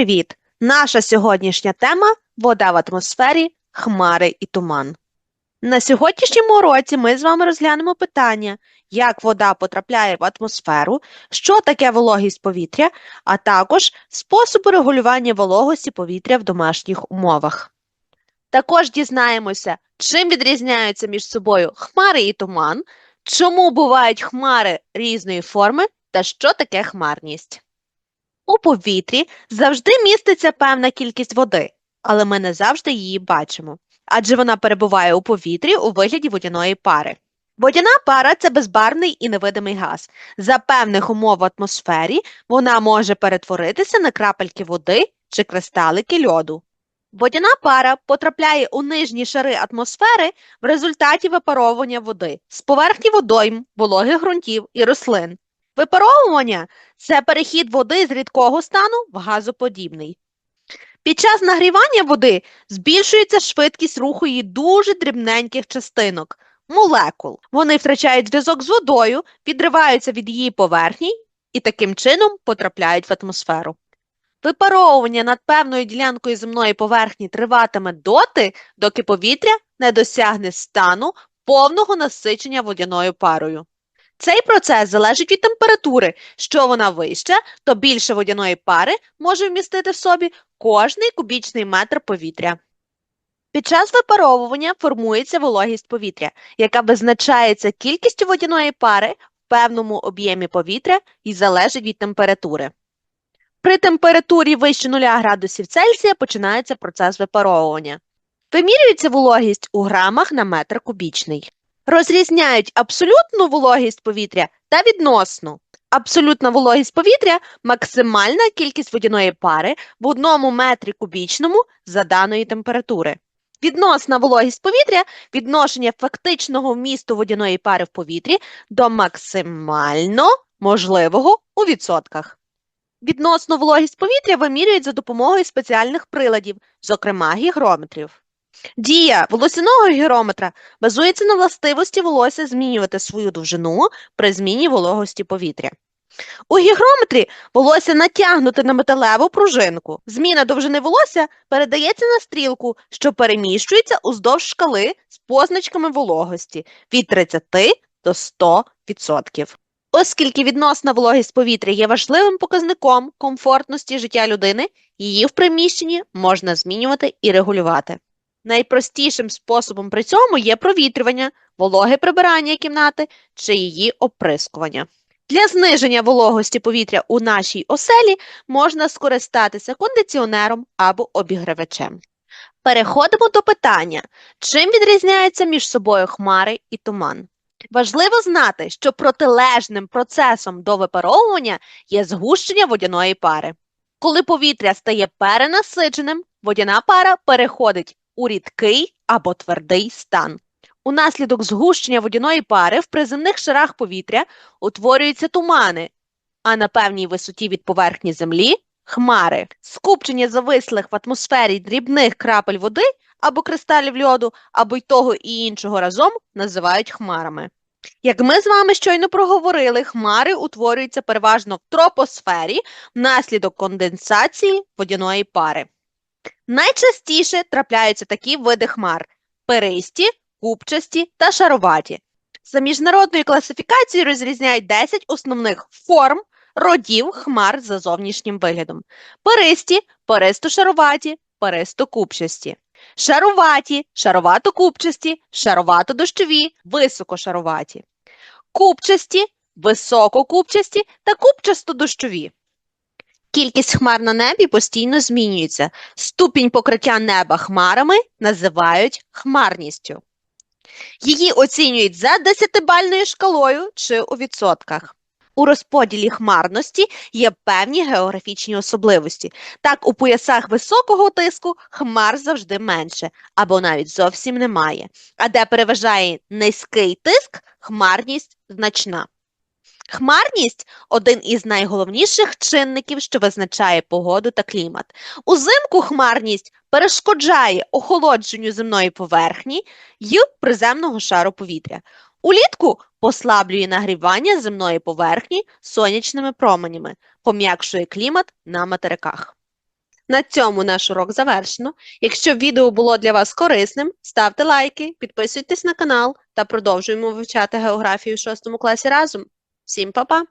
привіт! Наша сьогоднішня тема вода в атмосфері, хмари і туман. На сьогоднішньому уроці ми з вами розглянемо питання, як вода потрапляє в атмосферу, що таке вологість повітря, а також способи регулювання вологості повітря в домашніх умовах. Також дізнаємося, чим відрізняються між собою хмари і туман, чому бувають хмари різної форми та що таке хмарність. У повітрі завжди міститься певна кількість води, але ми не завжди її бачимо, адже вона перебуває у повітрі у вигляді водяної пари. Водяна пара це безбарвний і невидимий газ. За певних умов в атмосфері вона може перетворитися на крапельки води чи кристалики льоду. Водяна пара потрапляє у нижні шари атмосфери в результаті випаровування води з поверхні водойм, вологих ґрунтів і рослин. Випаровування це перехід води з рідкого стану в газоподібний. Під час нагрівання води збільшується швидкість руху її дуже дрібненьких частинок молекул. Вони втрачають зв'язок з водою, відриваються від її поверхні і таким чином потрапляють в атмосферу. Випаровування над певною ділянкою земної поверхні триватиме доти, доки повітря не досягне стану повного насичення водяною парою. Цей процес залежить від температури. Що вона вища, то більше водяної пари може вмістити в собі кожний кубічний метр повітря. Під час випаровування формується вологість повітря, яка визначається кількістю водяної пари в певному об'ємі повітря і залежить від температури. При температурі вище 0 градусів Цельсія починається процес випаровування. Вимірюється вологість у грамах на метр кубічний. Розрізняють абсолютну вологість повітря та відносну. Абсолютна вологість повітря максимальна кількість водяної пари в одному метрі кубічному за даної температури. Відносна вологість повітря відношення фактичного вмісту водяної пари в повітрі до максимально можливого у відсотках. Відносну вологість повітря вимірюють за допомогою спеціальних приладів, зокрема гігрометрів. Дія волосяного гірометра базується на властивості волосся змінювати свою довжину при зміні вологості повітря. У гігрометрі волосся натягнуте на металеву пружинку. Зміна довжини волосся передається на стрілку, що переміщується уздовж шкали з позначками вологості від 30 до 100%. Оскільки відносна вологість повітря є важливим показником комфортності життя людини, її в приміщенні можна змінювати і регулювати. Найпростішим способом при цьому є провітрювання, вологе прибирання кімнати чи її оприскування. Для зниження вологості повітря у нашій оселі можна скористатися кондиціонером або обігрівачем. Переходимо до питання, чим відрізняються між собою хмари і туман. Важливо знати, що протилежним процесом до випаровування є згущення водяної пари. Коли повітря стає перенасиченим, водяна пара переходить у рідкий або твердий стан. Унаслідок згущення водяної пари в приземних шарах повітря утворюються тумани, а на певній висоті від поверхні землі хмари. Скупчення завислих в атмосфері дрібних крапель води або кристалів льоду, або й того і іншого разом називають хмарами. Як ми з вами щойно проговорили, хмари утворюються переважно в тропосфері внаслідок конденсації водяної пари. Найчастіше трапляються такі види хмар перисті, купчасті та шароваті. За міжнародною класифікацією розрізняють 10 основних форм родів хмар за зовнішнім виглядом: перисті, перисто-шароваті, перисто-купчасті. Шаруваті, шаровато-купчасті, шаровато-дощові, високошароваті. Купчасті, висококупчасті та купчасто-дощові. Кількість хмар на небі постійно змінюється. Ступінь покриття неба хмарами називають хмарністю. Її оцінюють за десятибальною шкалою чи у відсотках. У розподілі хмарності є певні географічні особливості. Так, у поясах високого тиску хмар завжди менше або навіть зовсім немає. А де переважає низький тиск, хмарність значна. Хмарність один із найголовніших чинників, що визначає погоду та клімат. Узимку хмарність перешкоджає охолодженню земної поверхні й приземного шару повітря. Улітку послаблює нагрівання земної поверхні сонячними променями, пом'якшує клімат на материках. На цьому наш урок завершено. Якщо відео було для вас корисним, ставте лайки, підписуйтесь на канал та продовжуємо вивчати географію в 6 класі разом. Всім па-па!